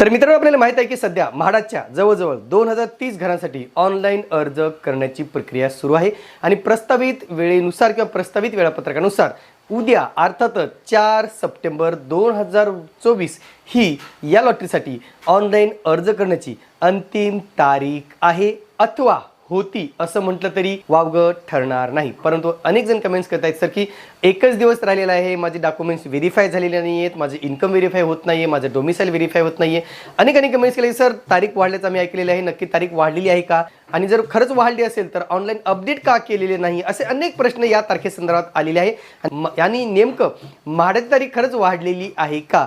तर मित्रांनो आपल्याला माहीत आहे की सध्या म्हाडाच्या जवळजवळ दोन हजार तीस घरांसाठी ऑनलाईन अर्ज करण्याची प्रक्रिया सुरू आहे आणि प्रस्तावित वेळेनुसार किंवा प्रस्तावित वेळापत्रकानुसार उद्या अर्थातच चार सप्टेंबर दोन हजार चोवीस ही या लॉटरीसाठी ऑनलाईन अर्ज करण्याची अंतिम तारीख आहे अथवा होती असं म्हटलं तरी वावगं ठरणार नाही. परंतु अनेक जण कमेंट्स आहेत सर की एकच दिवस राहिलेला आहे माझे डॉक्युमेंट्स व्हेरीफाय झालेले नाही आहेत माझे इन्कम व्हेरीफाय होत नाही आहे माझं डोमिसाईल व्हेरीफाय होत नाही आहे अनेक अनेक कमेंट्स केले सर तारीख वाढल्याचं आम्ही ऐकलेलं आहे नक्की तारीख वाढलेली आहे का? आणि जर खरंच वाढली असेल तर ऑनलाईन अपडेट का केलेले नाही? असे अनेक प्रश्न या तारखेसंदर्भात आलेले आहे. आणि नेमकं म्हाडाची तारीख खरंच वाढलेली आहे का?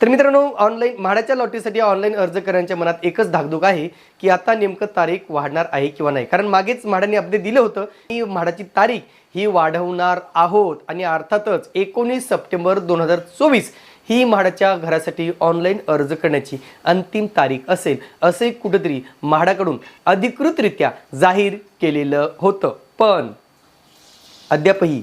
तर मित्रांनो ऑनलाईन म्हाडाच्या लॉटरीसाठी ऑनलाईन अर्ज करण्याच्या मनात एकच धाकधूक आहे की आता नेमकं तारीख वाढणार आहे किंवा नाही. कारण मागेच म्हाडाने अपडेट दिलं होतं की म्हाडाची तारीख ही वाढवणार आहोत आणि अर्थातच एकोणीस सप्टेंबर दोन हजार चोवीस ही म्हाडाच्या घरासाठी ऑनलाईन अर्ज करण्याची अंतिम तारीख असेल असे कुठेतरी म्हाडाकडून अधिकृतरित्या जाहीर केलेलं होतं. पण अद्यापही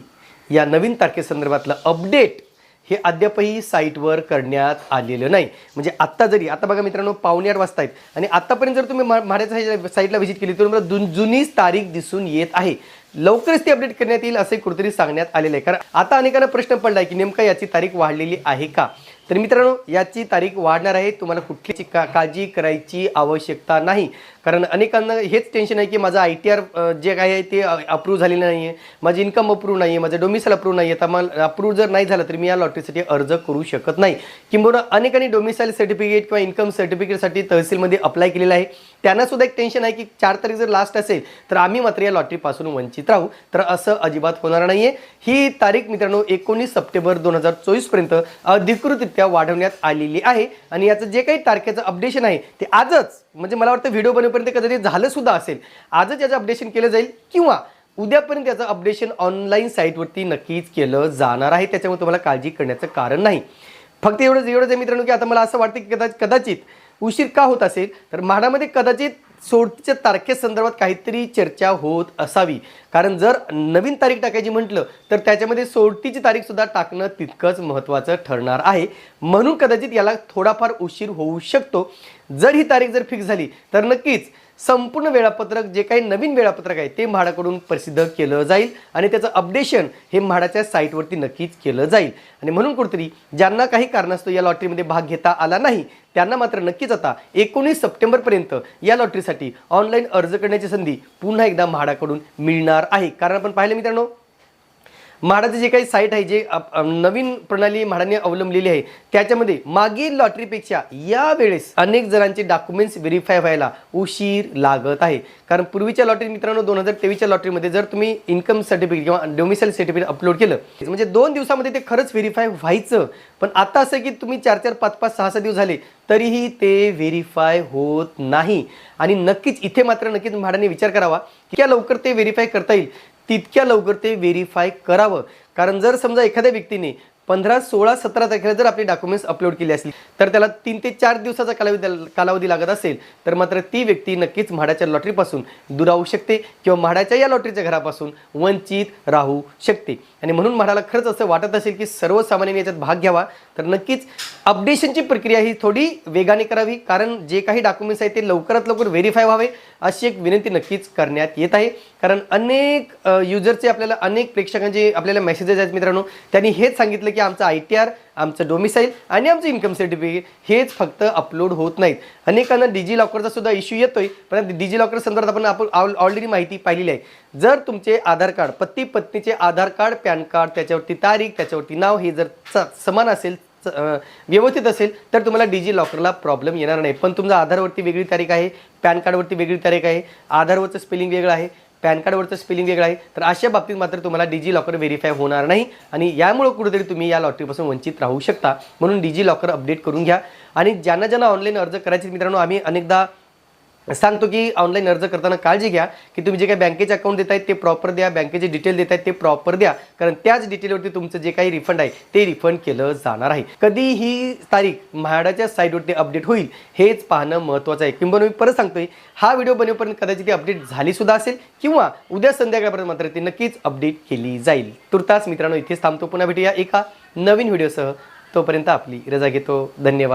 या नवीन तारखेसंदर्भातलं अपडेट हे अद्यापही साईटवर करण्यात आलेलं नाही. म्हणजे आत्ता जरी आता बघा मित्रांनो पावणे आठ वाजता आहेत आणि आत्तापर्यंत जर तुम्ही म्हाड्याच्या साईटला व्हिजिट केली तर तुम्हाला जुन जुनीच तारीख दिसून येत आहे. लवकरच ती अपडेट करण्यात येईल असे कुठेतरी सांगण्यात आलेलं आहे. कारण आता अनेकांना प्रश्न पडला आहे की नेमका याची तारीख वाढलेली आहे का? तर मित्रांनो याची तारीख वाढणार आहे. तुम्हाला कुठलीची का काळजी करायची आवश्यकता नाही. कारण अनेकांना हेच टेन्शन आहे की माझं आय टी आर जे काय आहे ते अप्रूव्ह झालेलं नाही आहे माझी इन्कम अप्रूव्ह नाही आहे माझं डोमिसाईल अप्रूव्ह नाही आहे तर मला अप्रूव्ह जर नाही झालं तर मी या लॉटरीसाठी अर्ज करू शकत नाही. किंबहुना अनेकांनी डोमिसाईल सर्टिफिकेट किंवा इन्कम सर्टिफिकेटसाठी तहसीलमध्ये अप्लाय केलेलं आहे. त्यांना सुद्धा एक टेन्शन आहे की चार तारीख जर लास्ट असेल तर आम्ही मात्र या लॉटरीपासून वंचित राहू. तर असं अजिबात होणार नाही आहे ही तारीख मित्रांनो एकोणीस सप्टेंबर दोन हजार चोवीसपर्यंत अधिकृत त्या वाढवण्यात आलेली आहे. आणि याचं जे काही तारखेचं अपडेशन आहे ते आजच म्हणजे मला वाटतं व्हिडिओ बनेपर्यंत कधी झालं सुद्धा असेल. आजच याचं अपडेशन केलं जाईल किंवा उद्यापर्यंत याचं अपडेशन ऑनलाईन साईटवरती नक्कीच केलं जाणार आहे. त्याच्यामुळे तुम्हाला काळजी करण्याचं कारण नाही. फक्त एवढंच एवढंच आहे मित्रांनो की आता मला असं वाटतं की कदाचित कदाचित उशीर का होत असेल? तर म्हाडामध्ये कदाचित सोडतीच्या तारखेसंदर्भात काहीतरी चर्चा होत असावी. कारण जर नवीन तारीख टाकायची म्हटलं तर त्याच्यामध्ये सोडतीची तारीख सुद्धा टाकणं तितकंच महत्त्वाचं ठरणार आहे. म्हणून कदाचित याला थोडाफार उशीर होऊ शकतो. जर ही तारीख जर फिक्स झाली तर नक्कीच संपूर्ण वेळापत्रक जे काही नवीन वेळापत्रक आहे ते म्हाडाकडून प्रसिद्ध केलं जाईल आणि त्याचं अपडेशन हे म्हाडाच्या साईटवरती नक्कीच केलं जाईल. आणि म्हणून कुठेतरी ज्यांना काही कारणास्तव या लॉटरीमध्ये भाग घेता आला नाही त्यांना मात्र नक्कीच आता एकोणीस सप्टेंबरपर्यंत या लॉटरीसाठी ऑनलाईन अर्ज करण्याची संधी पुन्हा एकदा म्हाडाकडून मिळणार आहे. कारण आपण पाहिलं मित्रांनो म्हाडाचं जे काही साईट आहे जे नवीन प्रणाली म्हाडाने अवलंबलेली आहे त्याच्यामध्ये मागील लॉटरीपेक्षा या वेळेस अनेक जणांचे डॉक्युमेंट्स व्हेरीफाय व्हायला उशीर लागत आहे. कारण पूर्वीच्या लॉटरी मित्रांनो दोन हजार तेवीसच्या लॉटरीमध्ये जर तुम्ही इन्कम सर्टिफिकेट किंवा डोमिसाईल सर्टिफिकेट अपलोड केलं म्हणजे दोन दिवसामध्ये ते खरंच व्हेरीफाय व्हायचं. पण आता असं की तुम्ही चार चार पाच पाच सहा सहा दिवस झाले तरीही ते व्हेरीफाय होत नाही. आणि नक्कीच इथे मात्र नक्कीच म्हाडाने विचार करावा की लवकर ते व्हेरीफाय करता येईल. तितक्या लवकर ते व्हेरीफाय करावं. कारण जर समजा एखाद्या व्यक्तीने पंधरा सोळा सतरा तारखेला जर आपले डॉक्युमेंट्स अपलोड केले असतील तर त्याला तीन ते चार दिवसाचा कालावधी कालावधी लागत असेल तर मात्र ती व्यक्ती नक्कीच म्हाडाच्या लॉटरीपासून दुरावू शकते किंवा म्हाडाच्या या लॉटरीच्या घरापासून वंचित राहू शकते. आणि म्हणून म्हाडाला खरंच असं वाटत असेल की सर्वसामान्यांनी याच्यात भाग घ्यावा तर नक्कीच अपडेशनची प्रक्रिया ही थोडी वेगाने करावी कारण जे काही डॉक्युमेंट्स आहेत ते लवकरात लवकर व्हेरीफाय व्हावे अशी एक विनंती नक्कीच करण्यात येत आहे. कारण अनेक युजरचे आपल्याला अनेक प्रेक्षकांचे आपल्याला मेसेजेस आहेत मित्रांनो त्यांनी हेच सांगितलं की आमचं आय टी आर आमचं डोमिसाईल आणि आमचं इन्कम सर्टिफिकेट हेच फक्त अपलोड होत नाहीत. अनेकांना डिजी लॉकरचा सुद्धा इश्यू येतोय पण डिजी लॉकर संदर्भात आपण आपण ऑलरेडी माहिती पाहिलेली आहे. जर तुमचे आधार कार्ड पती पत्नीचे आधार कार्ड पॅन कार्ड त्याच्यावरती तारीख त्याच्यावरती नाव हे जर समान असेल व्यवस्थित असेल तर तुम्हाला डिजी लॉकरला प्रॉब्लेम येणार नाही. पण तुमचा आधारवरती वेगळी तारीख आहे पॅन कार्डवरती वेगळी तारीख आहे आधारवरचं स्पेलिंग वेगळं आहे पॅन कार्डवरचं स्पेलिंग वेगळं आहे. तर अशा बाबतीत मात्र तुम्हाला डिजी लॉकर व्हेरीफाय होणार नाही आणि यामुळं कुठेतरी तुम्ही या लॉटरीपासून वंचित राहू शकता. म्हणून डिजी लॉकर अपडेट करून घ्या. आणि ज्यांना ज्यांना ऑनलाईन अर्ज करायचे मित्रांनो आम्ही अनेकदा सांगतो की ऑनलाईन अर्ज करताना काळजी घ्या की तुम्ही जे काही बँकेचे अकाउंट आहेत ते प्रॉपर द्या बँकेचे डिटेल देत आहेत ते प्रॉपर द्या. कारण त्याच डिटेलवरती तुमचं जे काही रिफंड आहे ते रिफंड केलं जाणार आहे. कधी ही तारीख म्हाडाच्या साईटवरती अपडेट होईल हेच पाहणं महत्त्वाचं आहे. किंबहुना मी परत सांगतोय हा व्हिडिओ बनवपर्यंत कदाचित ती अपडेट झाली सुद्धा असेल किंवा उद्या संध्याकाळपर्यंत मात्र ती नक्कीच अपडेट केली जाईल. तुर्तास मित्रांनो इथेच थांबतो. पुन्हा भेटूया एका नवीन व्हिडिओसह तोपर्यंत आपली रजा घेतो. धन्यवाद.